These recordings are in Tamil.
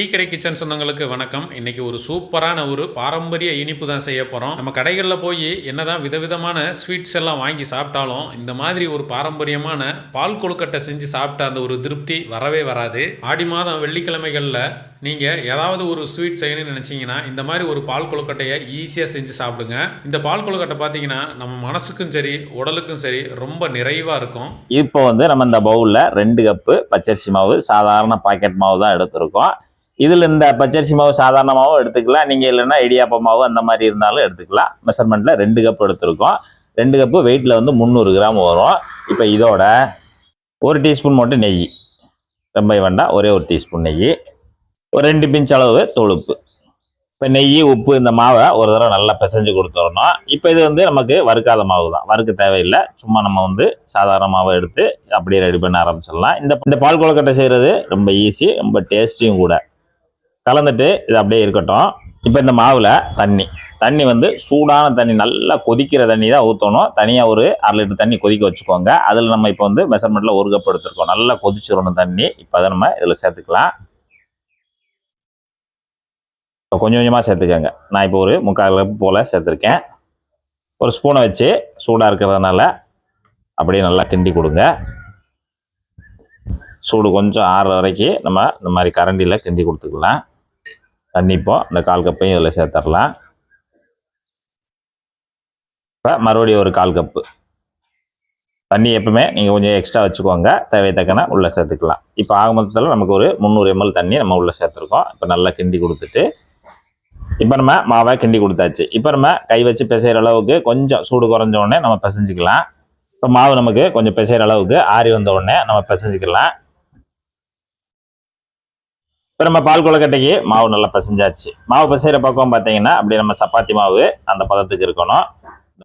டீக்கடை கிச்சன் சொந்தங்களுக்கு வணக்கம். இன்னைக்கு ஒரு சூப்பரான ஒரு பாரம்பரிய இனிப்பு தான் செய்ய போகிறோம் நம்ம கடைகளில் போய் என்னதான் விதவிதமான ஸ்வீட்ஸ் எல்லாம் வாங்கி சாப்பிட்டாலும் இந்த மாதிரி ஒரு பாரம்பரியமான பால் கொழுக்கட்டை செஞ்சு சாப்பிட்ட அந்த ஒரு திருப்தி வரவே வராது. ஆடி மாதம் வெள்ளிக்கிழமைகளில் நீங்கள் ஏதாவது ஒரு ஸ்வீட் செய்யணும்னு நினச்சிங்கன்னா இந்த மாதிரி ஒரு பால் கொழுக்கட்டையை ஈஸியாக செஞ்சு சாப்பிடுங்க. இந்த பால் கொழுக்கட்டை பார்த்தீங்கன்னா நம்ம மனசுக்கும் சரி உடலுக்கும் சரி ரொம்ப நிறைவாக இருக்கும். இப்போ வந்து நம்ம இந்த பவுலில் ரெண்டு கப்பு பச்சரிசி மாவு சாதாரண பாக்கெட் மாவு தான் எடுத்திருக்கோம். இதில் இந்த பச்சரிசி மாவு சாதாரண மாவும் எடுத்துக்கலாம். நீங்கள் இல்லைன்னா இடியாப்ப மாவு அந்த மாதிரி இருந்தாலும் எடுத்துக்கலாம். மெஷர்மெண்ட்டில் ரெண்டு கப் எடுத்துருக்கோம். ரெண்டு கப்பு வெயிட்டில் வந்து முந்நூறு கிராம் வரும். இப்போ இதோட ஒரு டீஸ்பூன் மட்டும் நெய். ரொம்ப வேண்டாம். ஒரே ஒரு டீஸ்பூன் நெய். ஒரு ரெண்டு பிஞ்ச் அளவு தொழுப்பு. இப்போ நெய் உப்பு இந்த மாவை ஒரு தடவை நல்லா பிசைஞ்சு கொடுத்துடணும். இப்போ இது வந்து நமக்கு வறுக்காத மாவு தான். வறுக்க தேவையில்லை. சும்மா நம்ம வந்து சாதாரண மாவை எடுத்து அப்படியே ரெடி பண்ண ஆரம்பிச்சிடலாம். இந்த இந்த பால் கொழுக்கட்டை செய்கிறது ரொம்ப ஈஸி ரொம்ப டேஸ்டியும் கூட. கலந்துட்டு இது அப்படியே இருக்கட்டும். இப்போ இந்த மாவில் தண்ணி. தண்ணி வந்து சூடான தண்ணி நல்லா கொதிக்கிற தண்ணி தான் ஊற்றணும் தனியாக ஒரு அரை லிட்டர் தண்ணி கொதிக்க வச்சுக்கோங்க. அதில் நம்ம இப்போ வந்து மெஷர்மெண்ட்டில் ஒரு கப் எடுத்துருக்கோம். நல்லா கொதிச்சிடணும் தண்ணி. இப்போ அதை நம்ம இதில் சேர்த்துக்கலாம். இப்போ கொஞ்சம் கொஞ்சமாக சேர்த்துக்கோங்க. நான் இப்போ ஒரு முக்கால் கப் போல் சேர்த்துருக்கேன். ஒரு ஸ்பூனை வச்சு சூடாக இருக்கிறதுனால அப்படியே நல்லா கிண்டி கொடுங்க. சூடு கொஞ்சம் ஆறுற வரைக்கும் நம்ம இந்த மாதிரி கரண்டியில் கிண்டி கொடுத்துக்கலாம். தண்ணி இப்போது இந்த கால் கப்பையும் இதில் சேர்த்துடலாம் இப்போ மறுபடியும் ஒரு கால் கப்பு. தண்ணி எப்பவுமே நீங்கள் கொஞ்சம் எக்ஸ்ட்ரா வச்சுக்கோங்க. தேவை தக்கன உள்ளே சேர்த்துக்கலாம். இப்போ ஆக மொத்தத்தில் நமக்கு ஒரு முந்நூறு எம்எல் தண்ணி நம்ம உள்ளே சேர்த்துருக்கோம். இப்போ நல்லா கிண்டி கொடுத்துட்டு இப்போ நம்ம மாவை கிண்டி கொடுத்தாச்சு. இப்போ நம்ம கை வச்சு பிசைகிற அளவுக்கு கொஞ்சம் சூடு குறைஞ்ச உடனே நம்ம பிசைஞ்சிக்கலாம். இப்போ மாவு நமக்கு கொஞ்சம் பிசைகிற அளவுக்கு ஆறி வந்த உடனே நம்ம பிசைஞ்சிக்கலாம். இப்போ நம்ம பால் கொலக்கட்டைக்கு மாவு நல்லா பிசைஞ்சாச்சு. மாவு பிசைகிற பக்கம் பார்த்தீங்கன்னா அப்படி நம்ம சப்பாத்தி மாவு அந்த பதத்துக்கு இருக்கணும்.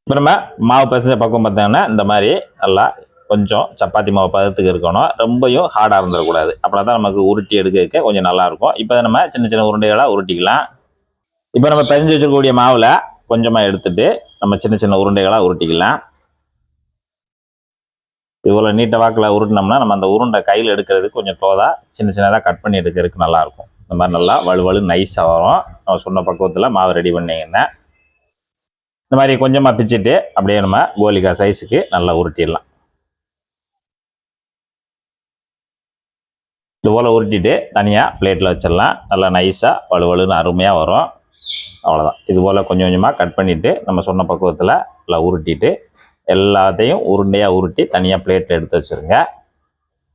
இப்போ நம்ம மாவு பிசைஞ்ச பக்கம் பார்த்தீங்கன்னா இந்த மாதிரி நல்லா கொஞ்சம் சப்பாத்தி மாவு பதத்துக்கு இருக்கணும். ரொம்பையும் ஹார்டாக இருந்துடக்கூடாது அப்படின்னா தான் நமக்கு உருட்டி எடுக்க கொஞ்சம் நல்லாயிருக்கும் இப்போ நம்ம சின்ன சின்ன உருண்டைகளாக உருட்டிக்கலாம். இப்போ நம்ம பிசைஞ்சு வச்சிருக்கக்கூடிய மாவில் கொஞ்சமாக எடுத்துட்டு நம்ம சின்ன சின்ன உருண்டைகளாக உருட்டிக்கலாம். இவ்வளோ நீட்ட வாக்கில் உருட்டினோம்னா நம்ம அந்த உருண்டை கையில் எடுக்கிறதுக்கு கொஞ்சம் தோதா சின்ன சின்னதாக கட் பண்ணி எடுக்கிறதுக்கு நல்லாயிருக்கும். இந்த மாதிரி நல்லா வலுவலு நைஸாக வரும். நம்ம சொன்ன பக்குவத்தில் மாவு ரெடி பண்ணிங்கன்னா இந்த மாதிரி கொஞ்சமாக பிச்சுட்டு அப்படியே நம்ம கோலிக்கா சைஸுக்கு நல்லா உருட்டிடலாம். இது போல் உருட்டிட்டு தனியாக பிளேட்டில் வச்சிடலாம். நல்லா நைஸாக வலுவலுன்னு அருமையாக வரும். அவ்வளோதான் இது போல் கொஞ்சம் கொஞ்சமாக கட் பண்ணிவிட்டு நம்ம சொன்ன பக்குவத்தில் நல்லா உருட்டிட்டு எல்லாத்தையும் உருண்டையாக உருட்டி தனியாக பிளேட்டில் எடுத்து வச்சுருங்க.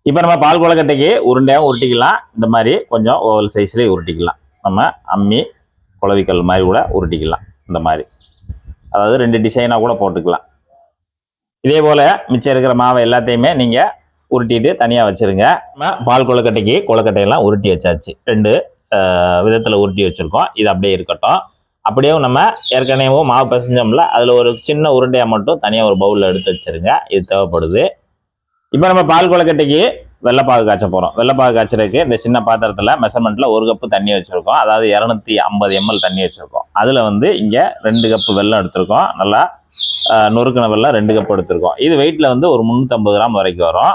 இப்போ நம்ம பால் கொழுக்கட்டைக்கு உருண்டையாக உருட்டிக்கலாம். இந்த மாதிரி கொஞ்சம் ஓவல் சைஸ்லேயே உருட்டிக்கலாம். நம்ம அம்மி குளவிக்கல் மாதிரி கூட உருட்டிக்கலாம். இந்த மாதிரி. அதாவது ரெண்டு டிசைனாக கூட போட்டுக்கலாம். இதே போல் மிச்சம் இருக்கிற மாவை எல்லாத்தையுமே நீங்கள் உருட்டிட்டு தனியாக வச்சுருங்க. நம்ம பால் கொழுக்கட்டைக்கு கொழுக்கட்டையெல்லாம் உருட்டி வச்சாச்சு. ரெண்டு விதத்தில் உருட்டி வச்சுருக்கோம். இது அப்படியே இருக்கட்டும். அப்படியே நம்ம ஏற்கனவே மாவு பிசைஞ்சோம்ல அதில் ஒரு சின்ன உருண்டையாக மட்டும் தனியாக ஒரு பவுலில் எடுத்து வச்சுருங்க. இது தேவைப்படுது. இப்போ நம்ம பால் கொலக்கட்டைக்கு வெள்ளைப்பாகு காய்ச்ச போகிறோம் வெள்ளைப்பாகு காய்ச்சறதுக்கு இந்த சின்ன பாத்திரத்தில் மெஷர்மெண்ட்டில் ஒரு கப்பு தண்ணி வச்சுருக்கோம். அதாவது இரநூத்தி ஐம்பது எம்எல் தண்ணி வச்சுருக்கோம். அதில் வந்து இங்கே ரெண்டு கப்பு வெல்லம் எடுத்திருக்கோம். நல்லா அஹ், நொறுக்கின ரெண்டு கப் எடுத்திருக்கோம். இது வெயிட்டில் வந்து ஒரு முந்நூற்றம்பது கிராம் வரைக்கும் வரும்.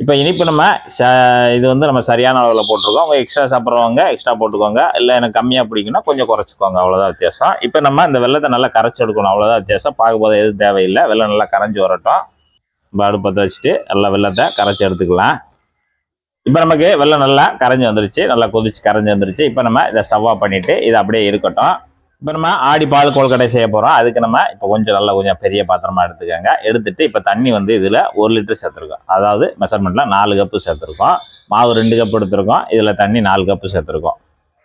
இப்போ இனிப்பு நம்ம ச இது வந்து நம்ம சரியான அளவில் போட்டிருக்கோம். அவங்க எக்ஸ்ட்ரா சாப்பிட்றவங்க எக்ஸ்ட்ரா போட்டுக்கோங்க. இல்லை எனக்கு கம்மியாக பிடிக்குன்னா கொஞ்சம் குறைச்சிக்கோங்க. அவ்வளோதான் வித்தியாசம். இப்போ நம்ம இந்த வெள்ளத்தை நல்லா கரைச்சி எடுக்கணும். அவ்வளோதான் வித்தியாசம். பார்க்கும்போது எதுவும் தேவையில்லை. வெள்ளம் நல்லா கரைஞ்சி வரட்டும். இப்போ அடுப்பத்தை வச்சுட்டு நல்லா வெள்ளத்தை கரைச்சி எடுத்துக்கலாம். இப்போ நமக்கு வெள்ளம் நல்லா கரைஞ்சி வந்துருச்சு. நல்லா கொதிச்சு கரைஞ்சி வந்துருச்சு. இப்போ நம்ம இதை ஸ்டவ் ஆஃப் பண்ணிவிட்டு இது அப்படியே இருக்கட்டும். இப்போ நம்ம ஆடி பால் கொழுக்கட்டை செய்ய போகிறோம் அதுக்கு நம்ம இப்போ கொஞ்சம் நல்லா கொஞ்சம் பெரிய பாத்திரமாக எடுத்துக்கோங்க. எடுத்துட்டு இப்போ தண்ணி வந்து இதில் ஒரு லிட்டர் சேர்த்துருக்கோம். அதாவது மெஷர்மெண்ட்டில் நாலு கப்பு சேர்த்துருக்கோம். மாவு ரெண்டு கப் எடுத்துருக்கோம். இதில் தண்ணி நாலு கப்பு சேர்த்துருக்கோம்.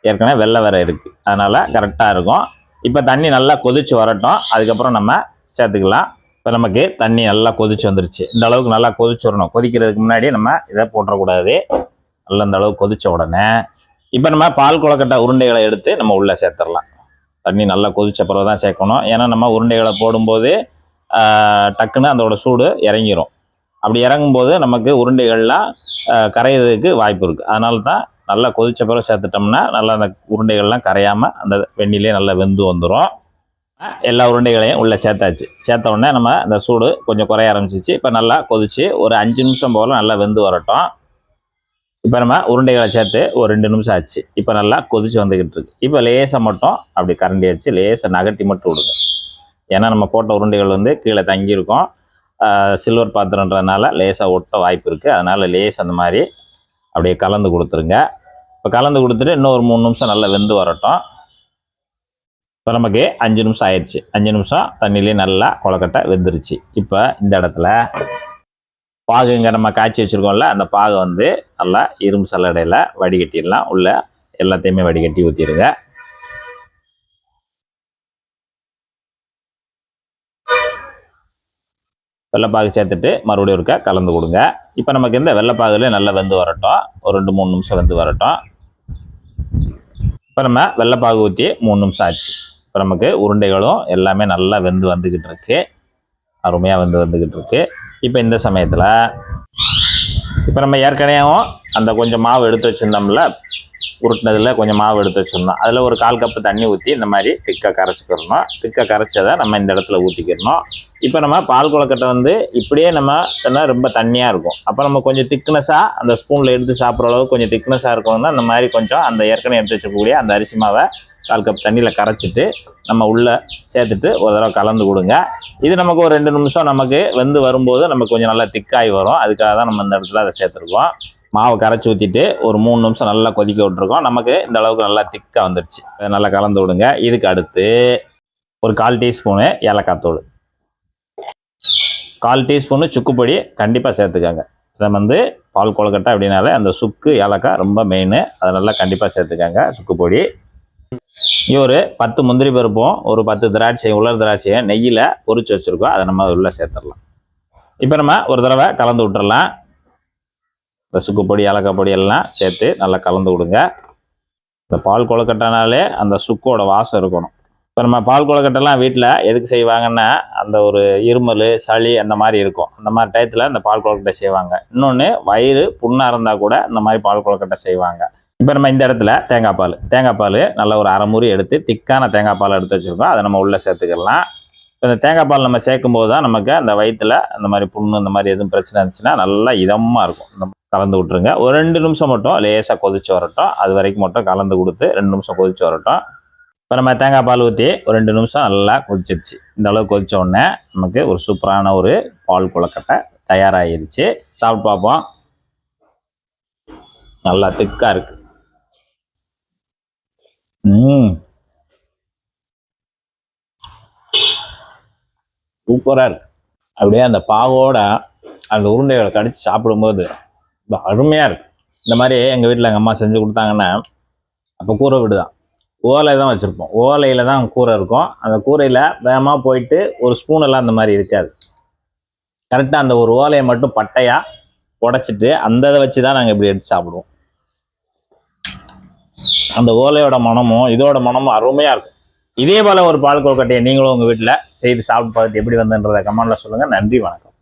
ஏற்கனவே வெள்ளை வேற இருக்குது அதனால் கரெக்டாக இருக்கும். இப்போ தண்ணி நல்லா கொதிச்சு வரட்டும். அதுக்கப்புறம் நம்ம சேர்த்துக்கலாம். இப்போ நமக்கு தண்ணி நல்லா கொதிச்சு வந்துருச்சு. இந்த அளவுக்கு நல்லா கொதிச்சு வரணும். கொதிக்கிறதுக்கு முன்னாடி நம்ம இதை போட்டுறக்கூடாது. நல்லா இந்த அளவுக்கு கொதித்த உடனே. இப்போ நம்ம பால் கொழுக்கட்டை உருண்டைகளை எடுத்து நம்ம உள்ளே சேர்த்துடலாம் தண்ணி நல்லா கொதிச்ச பிறகு தான் சேர்க்கணும். ஏன்னா நம்ம உருண்டைகளை போடும்போது டக்குன்னு அதோட சூடு இறங்கிரும். அப்படி இறங்கும்போது நமக்கு உருண்டைகள்லாம் கரையிறதுக்கு வாய்ப்பு இருக்குது அதனால தான் நல்லா கொதிச்ச பிறகு சேர்த்துட்டோம்னா நல்லா அந்த உருண்டைகள்லாம் கரையாமல் அந்த வெண்ணிலே நல்லா வெந்து வந்துடும் எல்லா உருண்டைகளையும் உள்ளே சேர்த்தாச்சு. சேர்த்த உடனே நம்ம அந்த சூடு கொஞ்சம் குறைய ஆரம்பிச்சிச்சு. இப்போ நல்லா கொதித்து ஒரு அஞ்சு நிமிஷம் போல் நல்லா வெந்து வரட்டும். இப்போ நம்ம உருண்டைகளை சேர்த்து ஒரு ரெண்டு நிமிஷம் ஆச்சு. இப்போ நல்லா கொதிச்சு வந்துக்கிட்டு இருக்கு. இப்போ லேசாக மட்டும் அப்படி கரண்டி வச்சு லேசாக நகட்டி மட்டும் விடுங்க. ஏன்னா நம்ம போட்ட உருண்டைகள் வந்து கீழே தங்கியிருக்கும். சில்வர் பாத்திரன்றதுனால லேசாக ஒட்ட வாய்ப்பு இருக்குது அதனால் லேஸ் அந்த மாதிரி அப்படியே கலந்து கொடுத்துருங்க. இப்போ கலந்து கொடுத்துட்டு இன்னும் ஒரு மூணு நிமிஷம் நல்லா வெந்து வரட்டும். இப்போ நமக்கு அஞ்சு நிமிஷம் ஆயிடுச்சு. அஞ்சு நிமிஷம் தண்ணியிலே நல்லா கொலக்கட்டை வெந்துருச்சு. இப்போ இந்த இடத்துல பாகு இங்கே நம்ம காய்ச்சி வச்சுருக்கோம்ல அந்த பாகை வந்து நல்லா இரும்பு சல்லடையில் வடிகட்டிடலாம். உள்ள எல்லாத்தையுமே வடிகட்டி ஊற்றிடுங்க வெள்ளைப்பாகு சேர்த்துட்டு மறுபடியும் ஒருக்கா கலந்து கொடுங்க. இப்போ நமக்கு இந்த வெள்ளைப்பாகுலேயே நல்லா வெந்து வரட்டும். ஒரு ரெண்டு மூணு நிமிஷம் வெந்து வரட்டும். இப்போ நம்ம வெள்ளைப்பாகு ஊற்றி மூணு நிமிஷம் ஆச்சு. இப்போ நமக்கு உருண்டைகளும் எல்லாமே நல்லா வெந்து வந்துக்கிட்டு இருக்கு. அருமையாக வெந்து வந்துக்கிட்டு இருக்குது இப்போ இந்த சமயத்தில் இப்போ நம்ம ஏற்கனவே அந்த கொஞ்சம் மாவு எடுத்து வச்சுருந்தோம்ல உருட்டினதில் கொஞ்சம் மாவு எடுத்து வச்சுருந்தோம் அதில் ஒரு கால் கப்பு தண்ணி ஊற்றி இந்த மாதிரி திக்காக கரைச்சிக்கிறணும் திக்காக கரைச்சதை நம்ம இந்த இடத்துல ஊற்றிக்கிறணும் இப்போ நம்ம பால் குளக்கட்டை வந்து இப்படியே நம்ம ரொம்ப தண்ணியாக இருக்கும். அப்போ நம்ம கொஞ்சம் திக்னஸாக அந்த ஸ்பூனில் எடுத்து சாப்பிட்ற அளவுக்கு கொஞ்சம் திக்னஸாக இருக்கணும்னா அந்த மாதிரி கொஞ்சம் அந்த ஏற்கனவே எடுத்து வச்சக்கூடிய அந்த அரிசி மாவை கால் கப் தண்ணியில் கரைச்சிட்டு நம்ம உள்ளே சேர்த்துட்டு ஒரு தடவை கலந்து கொடுங்க. இது நமக்கு ஒரு ரெண்டு நிமிஷம் நமக்கு வெந்து வரும்போது நமக்கு கொஞ்சம் நல்லா திக்காகி வரும். அதுக்காக தான் நம்ம இந்த இடத்துல அதை சேர்த்துருக்கோம். மாவை கரைச்சி ஊற்றிட்டு ஒரு மூணு நிமிஷம் நல்லா கொதிக்க விட்ருக்கோம் நமக்கு இந்த அளவுக்கு நல்லா திக்காக வந்துருச்சு. அதை நல்லா கலந்து விடுங்க. இதுக்கு அடுத்து ஒரு கால் டீஸ்பூனு ஏலக்காய் தூள். கால் டீஸ்பூனு சுக்குப்பொடி கண்டிப்பாக சேர்த்துக்கோங்க. இதை வந்து பால் கொழுக்கட்டை அப்படின்னாலே அந்த சுக்கு ஏலக்காய் ரொம்ப மெயின் அதை நல்லா கண்டிப்பாக சேர்த்துக்கோங்க சுக்குப்பொடி. இங்கே ஒரு பத்து முந்திரி பருப்பும் ஒரு பத்து திராட்சை உலர் திராட்சையும் நெய்யில் பொறிச்சு வச்சுருக்கோம். அதை நம்ம உள்ளே சேர்த்துடலாம். இப்போ நம்ம ஒரு தடவை கலந்து விட்டுறலாம். இந்த சுக்குப்பொடி ஏலக்காய் பொடி எல்லாம் சேர்த்து நல்லா கலந்து விடுங்க இந்த பால் கொழுக்கட்டைனாலே அந்த சுக்கோட வாசம் இருக்கணும். இப்போ நம்ம பால் கொழுக்கட்டைலாம் வீட்டில் எதுக்கு செய்வாங்கன்னா அந்த ஒரு இருமல் சளி அந்த மாதிரி இருக்கும். அந்த மாதிரி டயத்தில் இந்த பால் கொழுக்கட்டை செய்வாங்க. இன்னொன்று வயிறு புண்ணாக இருந்தால் கூட இந்த மாதிரி பால் கொழுக்கட்டை செய்வாங்க. இப்போ நம்ம இந்த இடத்துல தேங்காய் பால். தேங்காய் பால் நல்ல ஒரு அரை முறி எடுத்து திக்கான தேங்காய் பால் எடுத்து வச்சுருக்கோம். அதை நம்ம உள்ளே சேர்த்துக்கலாம். இப்போ இந்த தேங்காய் பால் நம்ம சேர்க்கும் போது தான் நமக்கு அந்த வயிற்றில் அந்த மாதிரி புண்ணு இந்த மாதிரி எதுவும் பிரச்சனை இருந்துச்சுன்னா நல்லா இதமாக இருக்கும். இந்த கலந்து விட்ருங்க ஒரு ரெண்டு நிமிஷம் மட்டும் லேசாக கொதிச்சு வரட்டும். அது வரைக்கும் மட்டும் கலந்து கொடுத்து ரெண்டு நிமிஷம் கொதிச்சு வரட்டும். இப்போ நம்ம தேங்காய் பால் ஊற்றி ஒரு ரெண்டு நிமிஷம் நல்லா கொதிச்சிருச்சு. இந்த அளவுக்கு கொதிச்ச உடனே நமக்கு ஒரு சூப்பரான ஒரு பால் குளக்கட்டை தயாராகிருச்சு. சாப்பிட்டு பார்ப்போம். நல்லா திக்காக இருக்கு. ம். சூப்பராக இருக்கு. அப்படியே அந்த பாவோட அந்த உருண்டைகளை கடிச்சு சாப்பிடும்போது அருமையாக இருக்கு. இந்த மாதிரி எங்கள் வீட்டில் எங்கள் அம்மா செஞ்சு கொடுத்தாங்கன்னா அப்போ கூரை வீடு தான். ஓலை தான் வச்சுருப்போம். ஓலையில் தான் கூரை இருக்கும். அந்த கூரையில் வேகமாக போயிட்டு ஒரு ஸ்பூன் எல்லாம் அந்த மாதிரி இருக்காது. கரெக்டாக அந்த ஒரு ஓலையை மட்டும் பட்டையாக உடைச்சிட்டு அந்த இதை வச்சு தான் நாங்கள் இப்படி எடுத்து சாப்பிடுவோம். அந்த ஓலையோட மனமும் இதோட மனமும் அருமையாக இருக்கும். இதே போல் ஒரு பால் கொழுக்கட்டையை நீங்களும் உங்கள் வீட்டில் செய்து சாப்பிட்டு பார்த்துட்டு எப்படி வந்ததுன்றதை கமெண்டில் சொல்லுங்கள் நன்றி வணக்கம்.